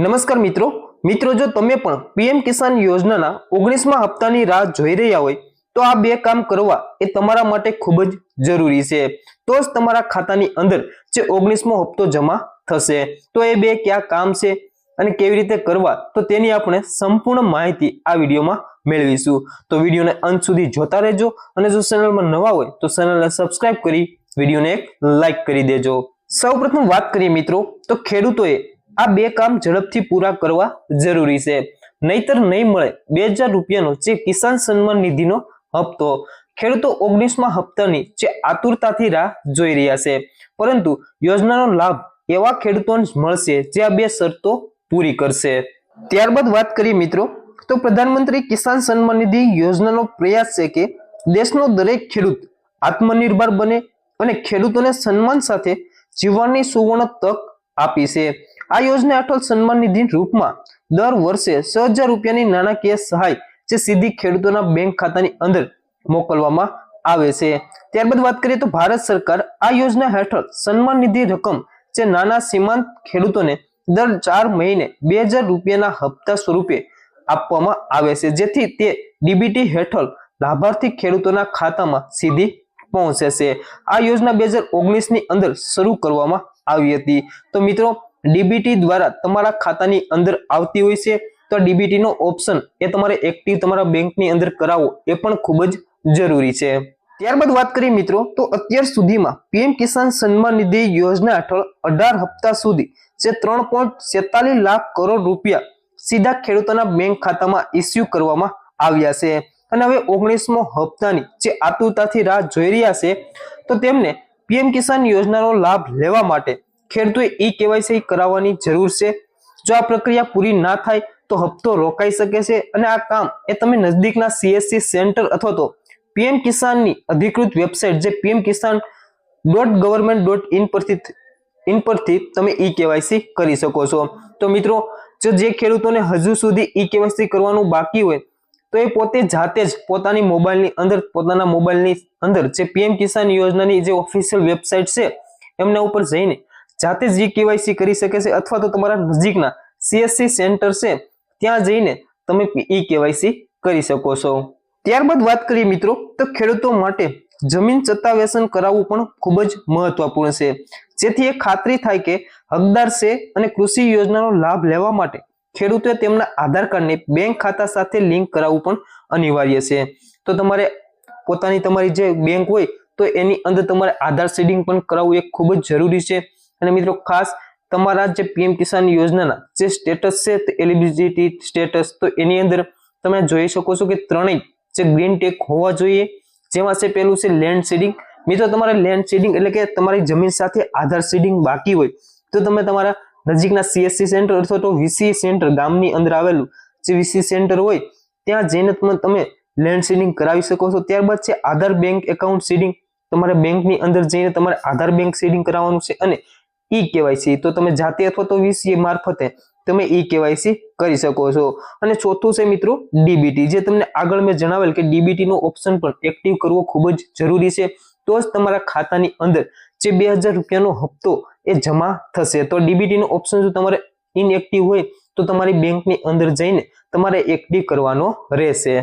નમસ્કાર મિત્રો. મિત્રો, જો તમે પણ પીએમ કિસાન યોજનાના ઓગણીસમા હપ્તાની રાહ જોઈ રહ્યા હોય, તો આ બે કામ કરવા એ તમારા માટે ખૂબ જ જરૂરી છે. તો જ તમારા ખાતાની અંદર જે ઓગણીસમો હપ્તો જમા થશે. તો એ બે કયા કામ છે અને કેવી રીતે કરવા, તો તેની આપણે સંપૂર્ણ માહિતી આ વિડીયોમાં મેળવીશું. તો વિડીયોને અંત સુધી જોતા રહેજો અને જો ચેનલમાં નવા હોય, તો ચેનલને સબસ્ક્રાઇબ કરી વિડીયોને લાઈક કરી દેજો. સૌપ્રથમ વાત કરીએ મિત્રો, તો ખેડૂતોએ આ બે કામ ઝડપથી પૂરા કરવા જરૂરી છે. નહીતર નહીં મળે બે હજાર રૂપિયાનો જે કિસાન સન્માન નિધિનો હપ્તો. ખેડૂતો ઓગણીસમાં હપ્તાની જે આતુરતાથી રાહ જોઈ રહ્યા છે. પરંતુ યોજનાનો લાભ એવા ખેડૂતોને મળશે જે આ બે શરતો પૂરી કરશે. ત્યારબાદ વાત કરીએ મિત્રો, તો પ્રધાનમંત્રી કિસાન સન્માન નિધિ યોજનાનો પ્રયાસ છે કે દેશનો દરેક ખેડૂત આત્મનિર્ભર બને અને ખેડૂતોને સન્માન સાથે જીવવાની સુવર્ણ તક આપી છે. આ યોજના અટલ સન્માન નિધિ રૂપમાં દર વર્ષે છ હજાર રૂપિયાની નાણાકીય સહાય જે સીધી ખેડૂતોના બેંક ખાતાની અંદર મોકલવામાં આવે છે. ત્યારબાદ વાત કરીએ તો ભારત સરકાર આ યોજના હેઠળ સન્માન નિધિ રકમ જે નાના સીમાંત ખેડૂતોને દર ચાર મહિને બે હજાર રૂપિયાના હપ્તા સ્વરૂપે આપવામાં આવે છે, જેથી તે ડીબીટી હેઠળ લાભાર્થી ખેડૂતોના ખાતામાં સીધી પહોંચે છે. આ યોજના બે હજાર ઓગણીસની અંદર શરૂ કરવામાં આવી હતી. તો મિત્રો ડીબીટી દ્વારા તમારા ખાતાની અંદર આવતી હોય છે, તો ડીબીટી નો ઓપ્શન એ તમારે એક્ટિવ તમારા બેંકની અંદર કરાવવો એ પણ ખૂબ જ જરૂરી છે. ત્યારબાદ વાત કરીએ મિત્રો, તો અત્યાર સુધીમાં પીએમ કિસાન સન્માન નિધિ યોજના હેઠળ અઢાર હપ્તા સુધી જે ત્રણ લાખ કરોડ રૂપિયા સીધા ખેડૂતોના બેંક ખાતામાં ઇસ્યુ કરવામાં આવ્યા છે. અને હવે ઓગણીસમો હપ્તાની જે આતુરતાથી રાહ જોઈ રહ્યા છે, તો તેમને પીએમ કિસાન યોજનાનો લાભ લેવા માટે ખેડૂતોએ ઈ કેવાયસી કરાવવાની જરૂર છે. જો આ પ્રક્રિયા પૂરી ના થાય, તો હપ્તો રોકાઈ શકે છે અને આ કામ એ તમે નજદીકના સીએસસી સેન્ટર અથવા તો પીએમ કિસાનની અધિકૃત વેબસાઇટ જે PM Kisan dot government dot in પરથી ઇન પરથી તમે ઈ કેવાયસી કરી શકો છો. તો મિત્રો, જો જે ખેડૂતોને હજુ સુધી ઈ કેવાયસી કરવાનું બાકી હોય, તો એ પોતે જાતે જ પોતાની મોબાઈલની અંદર, પોતાના મોબાઈલની અંદર જે પીએમ કિસાન યોજનાની જે ઓફિશિયલ વેબસાઇટ છે, એમના ઉપર જઈને જાતે જ ઈ કેવાયસી કરી શકે છે અથવા તો તમારા નજીકના સીએસસી સેન્ટર છે, ત્યાં જઈને તમે ઈ કેવાયસી કરી શકો છો. ત્યારબાદ વાત કરીએ મિત્રો તો ખેડૂતો માટે જમીન સત્તાવેશન કરાવવું પણ ખૂબ જ મહત્વપૂર્ણ છે. જેથી એ ખાતરી થાય કે હકદાર છે અને કૃષિ યોજનાનો લાભ લેવા માટે ખેડૂતોએ તેમના આધાર કાર્ડને બેંક ખાતા સાથે લિંક કરાવવું પણ અનિવાર્ય છે. તો તમારે પોતાની તમારી જે બેંક હોય તો એની અંદર તમારે આધાર સીડિંગ પણ કરાવવું એ ખૂબ જ જરૂરી છે. અને મિત્રો ખાસ તમારા જે પીએમ કિસાન યોજનાના જે સ્ટેટસ છે તે એલિજિબિલિટી સ્ટેટસ તો એની અંદર તમે જોઈ શકો છો કે ત્રણેય જે ગ્રીન ટેક હોવા જોઈએ. જેમાં છે પેલું છે લેન્ડ સીડિંગ મિત્રો તમારે લેન્ડ સીડિંગ એટલે કે તમારી જમીન સાથે આધાર સીડિંગ બાકી હોય. તો તમે તમારા નજીકના સીએસસી સેન્ટર અથવા તો વીસી સેન્ટર ગામની અંદર આવેલું જે વીસી સેન્ટર હોય, ત્યાં જઈને તમે લેન્ડ સીડિંગ કરાવી શકો છો. ત્યારબાદ છે આધાર બેંક એકાઉન્ટ સીડિંગ તમારે બેંકની અંદર જઈને તમારે આધાર બેંક સીડિંગ કરાવવાનું છે અને ઈ કેવાયસી. તો તમે જાતે અથવા તો વીસીએ મારફતે તમે ઈ કેવાયસી કરી શકો છો. અને ચોથું છે મિત્રો ડીબીટી જે તમને આગળ મેં જણાવેલ કે ડીબીટી નો ઓપ્શન પણ એક્ટિવ કરવો ખૂબ જ જરૂરી છે. તો જ તમારા ખાતાની અંદર જે બે હજાર રૂપિયાનો હપ્તો એ જમા થશે. તો ડીબીટી નો ઓપ્શન જો તમારે ઇનએક્ટિવ હોય તો તમારી બેંકની અંદર જઈને તમારે એક્ટિવ કરવાનો રહેશે.